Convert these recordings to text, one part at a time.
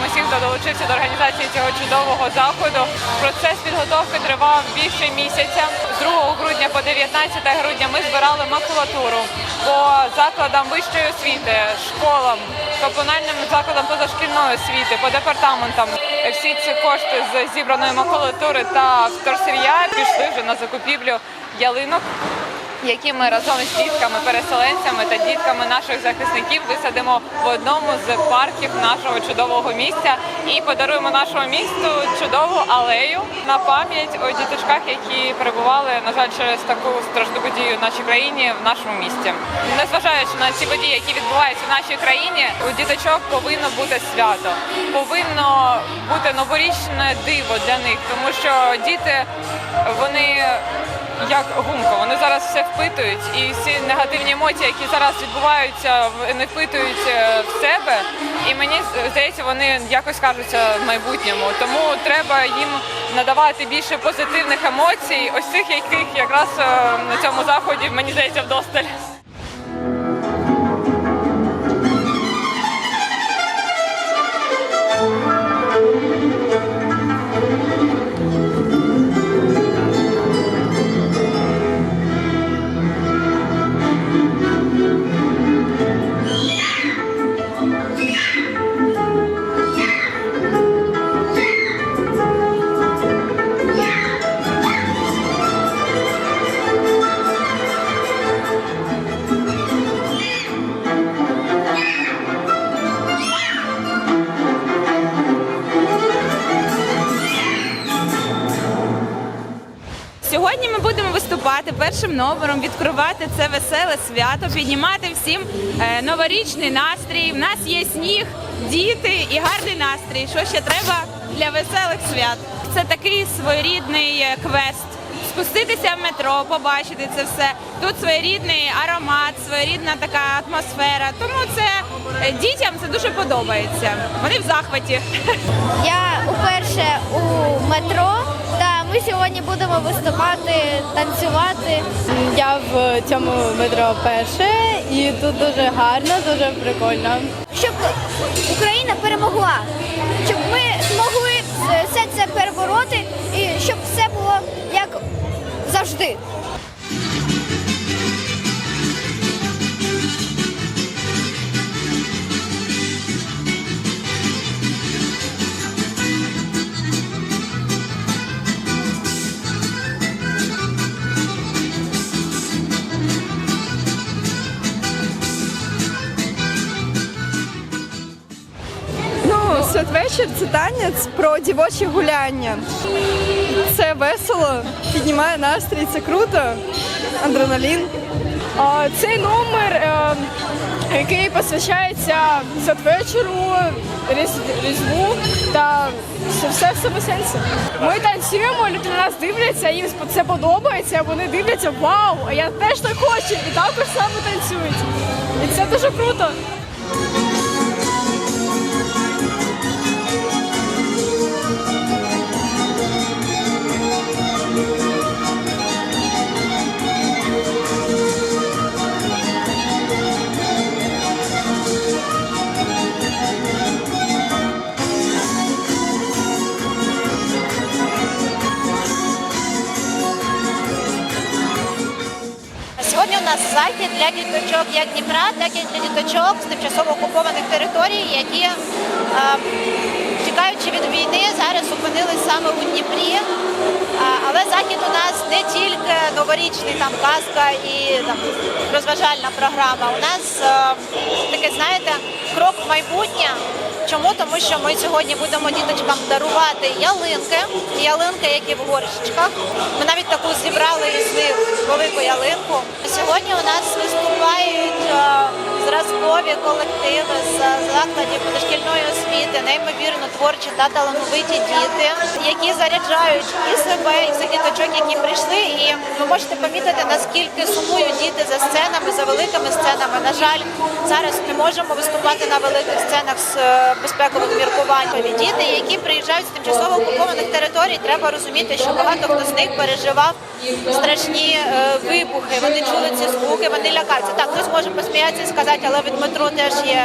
хто долучився до організації цього чудового заходу. Процес підготовки тривав більше місяця. З 2 грудня по 19 грудня ми збирали макулатуру по закладам вищої освіти, школам, комунальним закладам позашкільної освіти, по департаментам. Всі ці кошти з зібраної макулатури та вторсир'я пішли вже на закупівлю ялинок які ми разом з дітками, переселенцями та дітками наших захисників висадимо в одному з парків нашого чудового місця і подаруємо нашому місту чудову алею на пам'ять о діточках, які перебували, на жаль, через таку страшну подію в нашій країні в нашому місті. Незважаючи на ці події, які відбуваються в нашій країні, у діточок повинно бути свято, повинно бути новорічне диво для них, тому що діти вони як гумка. Вони зараз все впитують, і всі негативні емоції, які зараз відбуваються, вони впитують е, в себе. І мені здається, вони якось кажуться в майбутньому. Тому треба їм надавати більше позитивних емоцій, ось цих, яких якраз е, на цьому заході мені здається вдосталь. Першим номером, відкривати це веселе свято, піднімати всім е, новорічний настрій. В нас є сніг, діти і гарний настрій. Що ще треба для веселих свят? Це такий своєрідний е, квест. Спуститися в метро, побачити це все. Тут своєрідний аромат, своєрідна така атмосфера. Тому це е, дітям це дуже подобається. Вони в захваті. Я уперше у метро, ми сьогодні будемо виступати, танцювати. Я в цьому метро перше, і тут дуже гарно, дуже прикольно. Щоб Україна перемогла, щоб ми змогли все це перебороти і щоб все було як завжди. Святвечір це танець про дівочі гуляння. Це весело, піднімає настрій, це круто, адреналін. Цей номер, е, який посвящається святвечору, Різ- Різдву та все в цьому сенсі. Ми танцюємо, люди на нас дивляться, їм це подобається, вони дивляться, вау, я теж так хочу, і також саме танцюють. І це дуже круто. Захід для діточок як Дніпра, так і для діточок з тимчасово окупованих територій, які е, тікаючи від війни, зараз опинились саме у Дніпрі. Але захід у нас не тільки новорічний там казка і там розважальна програма. У нас е, таке, знаєте, крок в майбутнє. Чому? Тому що ми сьогодні будемо діточкам дарувати ялинки, ялинки, які в горщичках. Ми навіть таку зібрали із них велику ялинку. Сьогодні у нас виступають е, зразкові колективи з закладів позашкільної освіти, неймовірно творчі та талановиті діти, які заряджають і себе, і всіх діточок, які прийшли. І ви можете помітити, наскільки сумують діти за сценами, за великими сценами. На жаль, зараз не можемо виступати на великих сценах з е, безпекових міркувань. Діти, які приїжджають з тимчасово окупованих територій, треба розуміти, що багато хто з них переживав страшні е, вибухи. Вони чули ці звуки, вони лякаються. Так, хтось може посміятися і сказати, сказати, але від метро теж є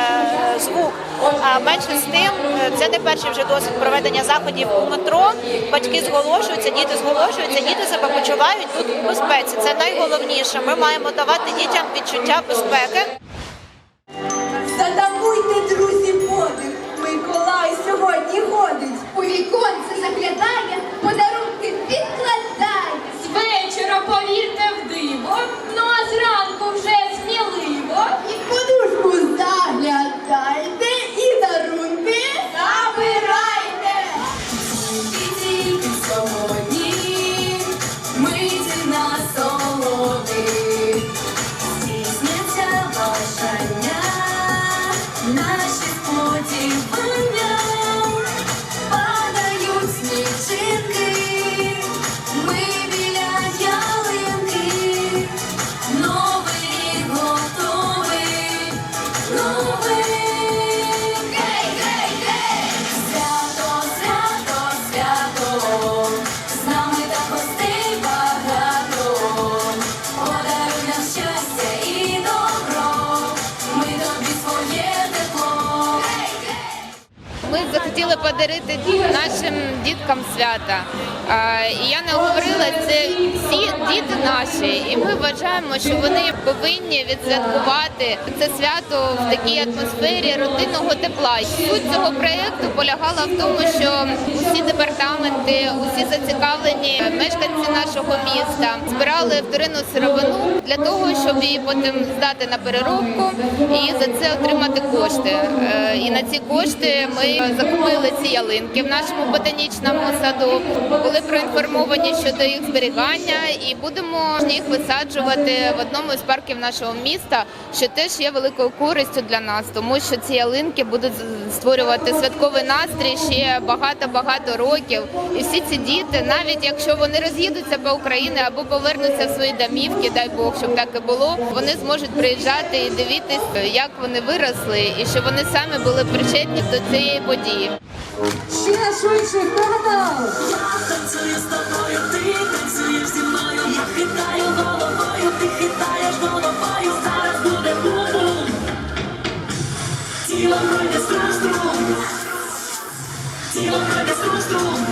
е, звук. А менше з тим, е, це не перший вже досвід проведення заходів у метро. Батьки зголошуються, діти зголошуються, діти себе почувають тут у безпеці. Це найголовніше. Ми маємо давати дітям відчуття безпеки. Задавуйте, друзі, подих. Миколай сьогодні ходить. У віконце заглядає, подарунки відкладає. З вечора повірте Ми захотіли подарити нашим діткам свята. І я не говорила, це всі діти наші, і ми вважаємо, що вони повинні відсвяткувати це свято в такій атмосфері родинного тепла. Суть цього проєкту полягала в тому, що усі департаменти, усі зацікавлені мешканці нашого міста збирали вторинну сировину для того, щоб її потім здати на переробку і за це отримати кошти. Е, І на ці кошти ми закупили ці ялинки в нашому ботанічному саду. Були проінформовані щодо їх зберігання, і будемо їх висаджувати в одному з парків нашого міста, що теж є великою користю для нас, тому що ці ялинки будуть створювати святковий настрій ще багато-багато років. І всі ці діти, навіть якщо вони роз'їдуться по Україні або повернуться в свої домівки, дай Бог, щоб так і було, вони зможуть приїжджати і дивитись, як вони виросли, і що вони самі були причетні до цієї події. Ще швидше, хто готов? Танцюю з тобою, ти танцюєш зі мною, я хитаю головою, ти хитаєш головою, зараз буде бум-бум. Тіло пройде струм-струм, тіло пройде струм-струм.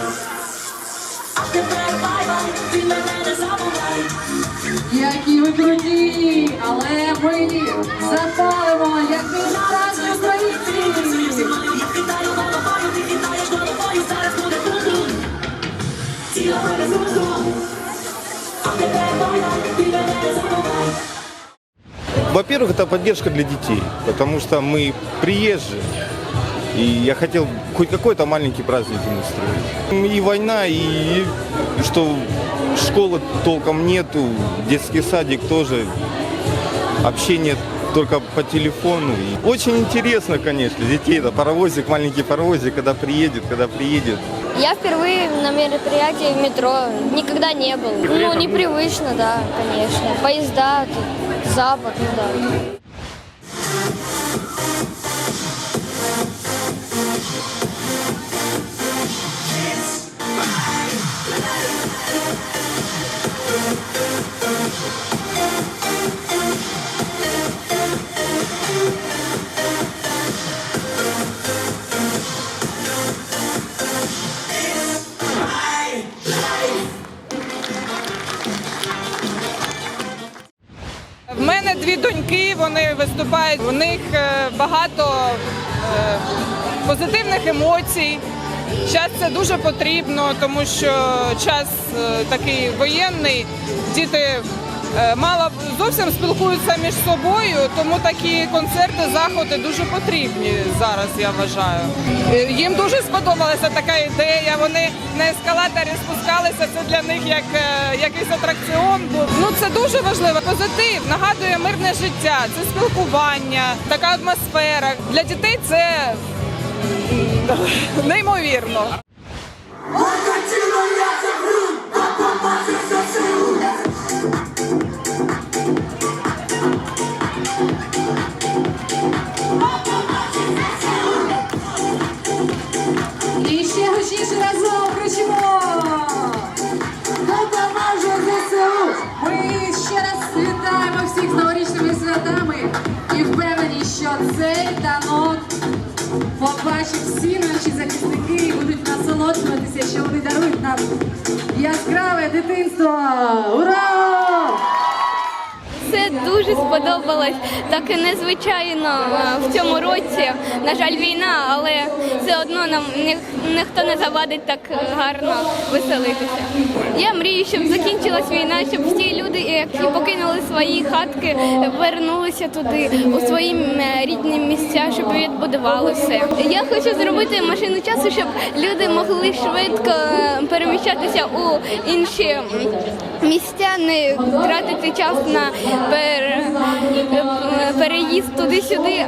А тепер бай-бай, ти мене не забувай. Які ви круті, але ми запалимо, як ви справжні українці. Во-первых, это поддержка для детей, потому что мы приезжие, и я хотел хоть какой-то маленький праздник им устроить. И война, и что школы толком нету, детский садик тоже, общение только по телефону. И очень интересно, конечно, детей, это паровозик, маленький паровозик, когда приедет, когда приедет. Я впервые на мероприятии в метро. Никогда не был. Ну, непривычно, да, конечно. Поезда, тут, запах, ну да. Виступають. У них е, багато е, позитивних емоцій. Зараз це дуже потрібно, тому що час е, такий воєнний. Діти мало зовсім спілкуються між собою, тому такі концерти, заходи дуже потрібні зараз. Я вважаю. Е, Їм дуже сподобалася така ідея. Вони на ескалаторі спускалися. Це для них як е, якийсь атракціон був. Ну це дуже важливо. Позитив нагадує мирне життя, це спілкування, така атмосфера. Для дітей це неймовірно. І що всі наші захисники будуть насолоджуватися, що вони дарують нам яскраве дитинство. Ура! Це дуже сподобалось. Так незвичайно е, в цьому році. На жаль, війна, але все одно нам ні- ніхто не завадить так е, гарно веселитися. Я мрію, щоб закінчилась війна, щоб всі люди, які покинули свої хатки, вернулися туди у свої м, рідні місця, щоб відбудували все. Я хочу зробити машину часу, щоб люди могли швидко е, переміщатися у інші місця, не тратити час на е, переїзд туди-сюди.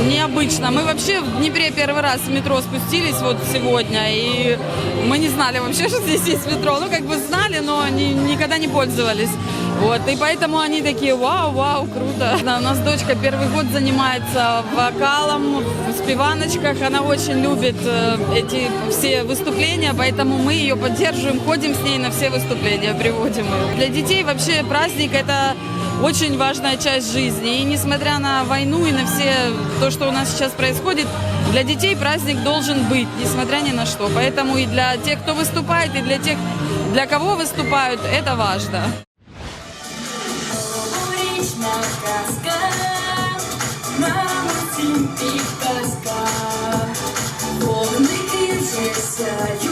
Необычно. Мы вообще в Днепре первый раз в метро спустились вот сегодня, и мы не знали вообще, что здесь есть метро. Ну, как бы знали, но ни- никогда не пользовались. Вот, и поэтому они такие, вау, вау, круто. Да, у нас дочка первый год занимается вокалом в спиваночках. Она очень любит э, эти все выступления, поэтому мы ее поддерживаем, ходим с ней на все выступления, приводим ее. Для детей вообще праздник это очень важная часть жизни. И несмотря на войну и на все то, что у нас сейчас происходит, для детей праздник должен быть, несмотря ни на что. Поэтому и для тех, кто выступает, и для тех, для кого выступают, это важно. Новорічна